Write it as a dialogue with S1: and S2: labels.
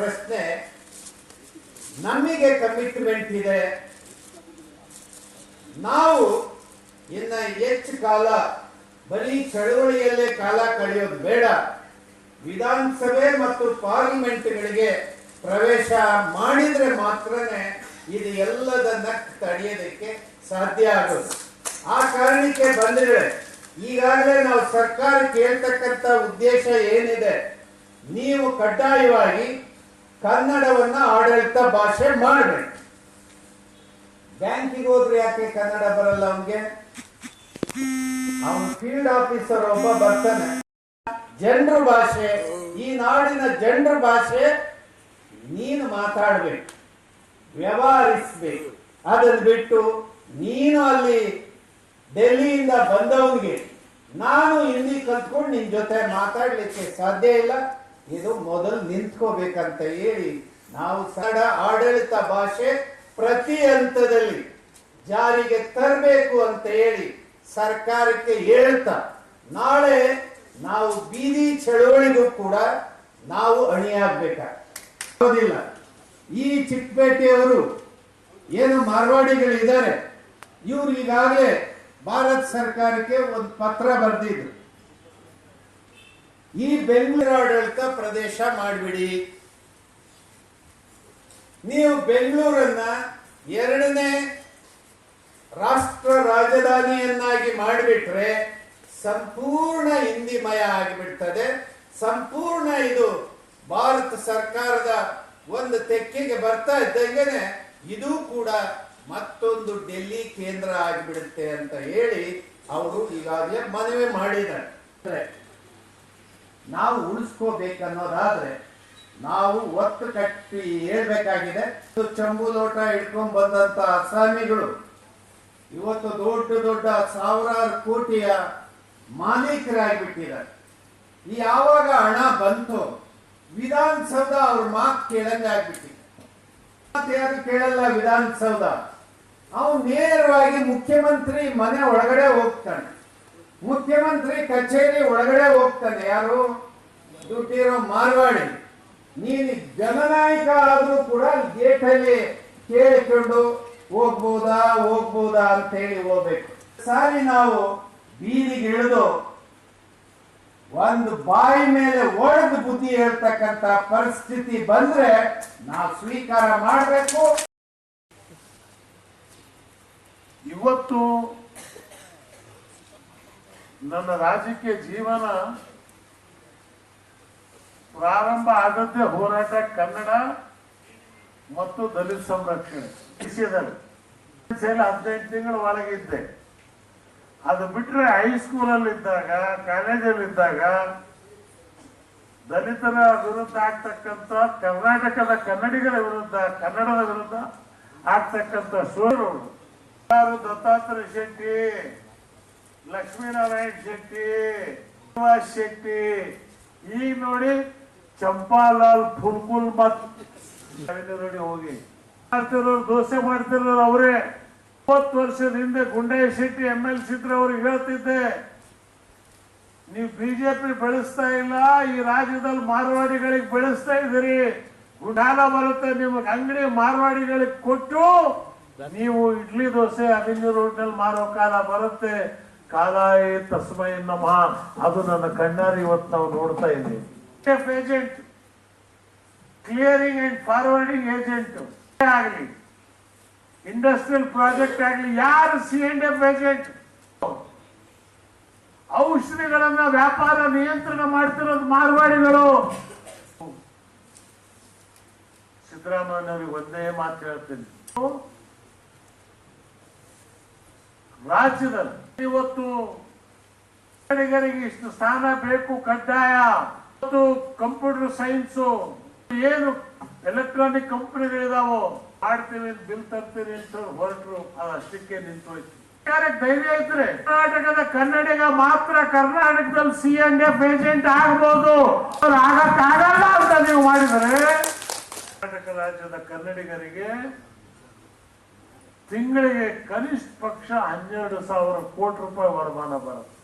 S1: ಪ್ರಶ್ನೆ, ನಮಗೆ ಕಮಿಟ್ಮೆಂಟ್ ಇದೆ. ನಾವು ಇನ್ನ ಹೆಚ್ಚು ಕಾಲ ಬರೀ ಚಳವಳಿಯಲ್ಲೇ ಕಾಲ ಕಳೆಯೋದು ಬೇಡ. ವಿಧಾನಸಭೆ ಮತ್ತು ಪಾರ್ಲಿಮೆಂಟ್ಗಳಿಗೆ ಪ್ರವೇಶ ಮಾಡಿದ್ರೆ ಮಾತ್ರನೇ ಇದು ಎಲ್ಲದನ್ನ ತಡೆಯೋದಕ್ಕೆ ಸಾಧ್ಯ ಆಗುತ್ತೆ ಆ ಕಾರಣಕ್ಕೆ ಬಂದ್ರೆ, ಈಗಾಗಲೇ ನಾವು ಸರ್ಕಾರ ಕೇಳ್ತಕ್ಕಂಥ ಉದ್ದೇಶ ಏನಿದೆ, ನೀವು ಕಡ್ಡಾಯವಾಗಿ ಕನ್ನಡವನ್ನ ಆಡಳಿತ ಭಾಷೆ ಮಾಡಬೇಕು. ಬ್ಯಾಂಕಿಗೆ ಹೋದ್ರೆ ಯಾಕೆ ಕನ್ನಡ ಬರಲ್ಲ ಅವನಿಗೆ? ಅವನ್ ಫೀಲ್ಡ್ ಆಫೀಸರ್ ಒಬ್ಬ ಬರ್ತಾನೆ. ಜನರ ಭಾಷೆ, ಈ ನಾಡಿನ ಜನರ ಭಾಷೆ ನೀನು ಮಾತಾಡಬೇಕು, ವ್ಯವಹರಿಸಬೇಕು. ಅದನ್ನ ಬಿಟ್ಟು ನೀನು ಅಲ್ಲಿ ಡೆಲ್ಲಿಯಿಂದ ಬಂದವನಿಗೆ ನಾನು ಹಿಂದಿ ಕಲ್ತ್ಕೊಂಡು ನಿನ್ನ ಜೊತೆ ಮಾತಾಡಲಿಕ್ಕೆ ಸಾಧ್ಯ ಇಲ್ಲ. ಇದು ಮೊದಲು ನಿಂತ್ಕೋಬೇಕಂತ ಹೇಳಿ ನಾವು ಸಡ ಆಡಳಿತ ಭಾಷೆ ಪ್ರತಿ ಹಂತದಲ್ಲಿ ಜಾರಿಗೆ ತರಬೇಕು ಅಂತ ಹೇಳಿ ಸರ್ಕಾರಕ್ಕೆ ಹೇಳ್ತಾ. ನಾಳೆ ನಾವು ಬೀದಿ ಚಳವಳಿಗೂ ಕೂಡ ನಾವು ಅಣಿಯಾಗಬೇಕಾಗೋದಿಲ್ಲ ಈ ಚಿಕ್ಕಪೇಟೆಯವರು ಏನು ಮಾರ್ವಾಡಿಗಳಿದ್ದಾರೆ. ಇವರು ಈಗಾಗಲೇ ಭಾರತ ಸರ್ಕಾರಕ್ಕೆ ಒಂದು ಪತ್ರ ಬರೆದಿದ್ರು. ಈ ಬೆಂಗಳೂರು ಆಡಳಿತ ಪ್ರದೇಶ ಮಾಡಿಬಿಡಿ. ನೀವು ಬೆಂಗಳೂರನ್ನ ಎರಡನೇ ರಾಷ್ಟ್ರ ರಾಜಧಾನಿಯನ್ನಾಗಿ ಮಾಡಿಬಿಟ್ರೆ ಸಂಪೂರ್ಣ ಹಿಂದಿಮಯ ಆಗಿಬಿಡ್ತದೆ. ಸಂಪೂರ್ಣ ಇದು ಭಾರತ ಸರ್ಕಾರದ ಒಂದು ತೆಕ್ಕೆಗೆ ಬರ್ತಾ ಇದ್ದಂಗೆನೆ ಇದು ಕೂಡ ಮತ್ತೊಂದು ಡೆಲ್ಲಿ ಕೇಂದ್ರ ಆಗಿಬಿಡುತ್ತೆ ಅಂತ ಹೇಳಿ ಅವರು ಈಗಾಗಲೇ ಮನವಿ ಮಾಡಿದ್ದಾರೆ. ನಾವು ಉಳಿಸ್ಕೋಬೇಕನ್ನೋದಾದ್ರೆ ನಾವು ಒತ್ತು ಕಟ್ಟಿ ಹೇಳ್ಬೇಕಾಗಿದೆ. ಚಂಬು ಲೋಟ ಇಟ್ಕೊಂಡ್ ಬಂದಂತ ಅಸಾಮಿಗಳು ಇವತ್ತು ದೊಡ್ಡ ದೊಡ್ಡ ಸಾವಿರಾರು ಕೋಟಿಯ ಮಾಲೀಕರಾಗಿಬಿಟ್ಟಿದ್ದಾರೆ. ಯಾವಾಗ ಹಣ ಬಂತು ವಿಧಾನಸೌಧ ಅವ್ರ ಮಾತು ಕೇಳಂಗೆ ಆಗ್ಬಿಟ್ಟಿದೆ. ಯಾರು ಕೇಳಲ್ಲ ವಿಧಾನಸೌಧ? ಅವನು ನೇರವಾಗಿ ಮುಖ್ಯಮಂತ್ರಿ ಮನೆ ಒಳಗಡೆ ಹೋಗ್ತಾನೆ. ಮುಖ್ಯಮಂತ್ರಿ ಕಚೇರಿ ಒಳಗಡೆ ಹೋಗ್ತಾನೆ, ಯಾರು? ದುಡ್ಡಿರೋ ಮಾರ್ವಾಡಿ. ನೀನು ಜನನಾಯಕ ಆದರೂ ಕೂಡ ಗೇಟಲ್ಲಿ ಕೇಳಿಕೊಂಡು ಹೋಗ್ಬೋದಾ ಹೋಗ್ಬೋದಾ ಅಂತ ಹೇಳಿ ಹೋಗ್ಬೇಕು. ಸಾರಿ ನಾವು ಬೀದಿಗೆ ಇಳಿದು ಒಂದು ಬಾಯಿ ಮೇಲೆ ಒಡೆದು ಬುದ್ಧಿ ಹೇಳ್ತಕ್ಕಂತ ಪರಿಸ್ಥಿತಿ ಬಂದ್ರೆ ನಾವು ಸ್ವೀಕಾರ ಮಾಡಬೇಕು.
S2: ಇವತ್ತು ನನ್ನ ರಾಜಕೀಯ ಜೀವನ ಪ್ರಾರಂಭ ಆಗದ್ದೇ ಹೋರಾಟ ಕನ್ನಡ ಮತ್ತು ದಲಿತ ಸಂರಕ್ಷಣೆ ವಿಷಯದಲ್ಲಿ. ಹದಿನೆಂಟು ತಿಂಗಳ ಒಳಗಿದ್ದೆ ಅದು ಬಿಟ್ಟರೆ ಹೈಸ್ಕೂಲಲ್ಲಿ ಇದ್ದಾಗ ಕಾಲೇಜಲ್ಲಿ ಇದ್ದಾಗ ದಲಿತರ ವಿರುದ್ಧ ಆಗ್ತಕ್ಕಂಥ, ಕರ್ನಾಟಕದ ಕನ್ನಡಿಗರ ವಿರುದ್ಧ, ಕನ್ನಡದ ವಿರುದ್ಧ ಆಗ್ತಕ್ಕಂಥ ಸೋರು ಯಾರು ದತ್ತಾತ್ರೇಯ ಶೆಟ್ಟಿ ಲಕ್ಷ್ಮೀನಾರಾಯಣ ಶೆಟ್ಟಿ, ಶ್ರೀನಿವಾಸ್ ಶೆಟ್ಟಿ ಈಗ ನೋಡಿ ಚಂಪಾಲಾಲ್ ಫುಲ್ಕುಲ್ ಮತ್ ನೋಡಿ ಹೋಗಿ. ಮಾಡ್ತಿರೋರು ದೋಸೆ ಮಾಡ್ತಿರೋರು ಅವರೇ. ಇಪ್ಪತ್ತು ವರ್ಷದ ಹಿಂದೆ ಗುಂಡಯ್ಯ ಶೆಟ್ಟಿ ಎಂ ಎಲ್ ಸಿದ್ರೆ ಅವ್ರಿಗೆ ಹೇಳ್ತಿದ್ದೆ. ನೀವು ಬಿಜೆಪಿ ಬೆಳೆಸ್ತಾ ಇಲ್ಲ, ಈ ರಾಜ್ಯದಲ್ಲಿ ಮಾರ್ವಾಡಿಗಳಿಗೆ ಬೆಳೆಸ್ತಾ ಇದ್ದೀರಿ. ಗುಡಾಲ ಬರುತ್ತೆ, ನಿಮಗೆ ಅಂಗಡಿ ಮಾರ್ವಾಡಿಗಳಿಗೆ ಕೊಟ್ಟು ನೀವು ಇಡ್ಲಿ ದೋಸೆ ಅಭಿನ್ಯ ರೋಡ್ನಲ್ಲಿ ಮಾರೋ ಕಾಲ ಬರುತ್ತೆ. ಕಾಲಾಯ ತಸ್ಮೈ ನಮಃ. ಅದು ನನ್ನ ಕಣ್ಣಾರಿ ಇವತ್ತು ನಾವು ನೋಡ್ತಾ ಇದ್ದೀವಿ. Agent clearing and forwarding agent ಆಗಲಿ. ಇಂಡಸ್ಟ್ರಿಯಲ್ ಪ್ರಾಜೆಕ್ಟ್ ಆಗಲಿ. ಯಾರು ಸಿ ಅಂಡ್ ಎಫ್ ಏಜೆಂಟ್ ಔಷಧಿಗಳನ್ನ ವ್ಯಾಪಾರ ನಿಯಂತ್ರಣ ಮಾಡ್ತಿರೋದು ಮಾರ್ವಾಡಿಗಳು. ಸಿದ್ದರಾಮಯ್ಯನವ್ರಿಗೆ ಒಂದೇ ಮಾತು ಹೇಳ್ತೀನಿ. ರಾಜ್ಯದಲ್ಲಿ ಇವತ್ತು ಇಷ್ಟು ಸ್ಥಾನ ಬೇಕು, ಕಡ್ಡಾಯ. ಇವತ್ತು ಕಂಪ್ಯೂಟರ್ ಸೈನ್ಸ್, ಏನು ಎಲೆಕ್ಟ್ರಾನಿಕ್ ಕಂಪನಿಗಳಿದಾವು ಮಾಡ್ತೀವಿ ಬಿಲ್ ತರ್ತೀರಿ ಅಂತ ಹೊರಟರು. ಅದಷ್ಟಕ್ಕೆ ನಿಂತೋಯ್ತು. ಧೈರ್ಯ ಇದ್ರೆ ಕರ್ನಾಟಕದ ಕನ್ನಡಿಗ ಮಾತ್ರ ಕರ್ನಾಟಕದಲ್ಲಿ ಸಿ ಅಂಡ್ ಎಫ್ ಏಜೆಂಟ್ ಆಗ್ಬೋದು. ಆಗಕ್ಕಾಗಲ್ಲ ಅಂತ ನೀವು ಮಾಡಿದರೆ ಕರ್ನಾಟಕ ರಾಜ್ಯದ ಕನ್ನಡಿಗರಿಗೆ ತಿಂಗಳಿಗೆ ಕನಿಷ್ಠ ಪಕ್ಷ ಹನ್ನೆರಡು ಸಾವಿರ ಕೋಟಿ ರೂಪಾಯಿ ವರಮಾನ ಬರುತ್ತೆ.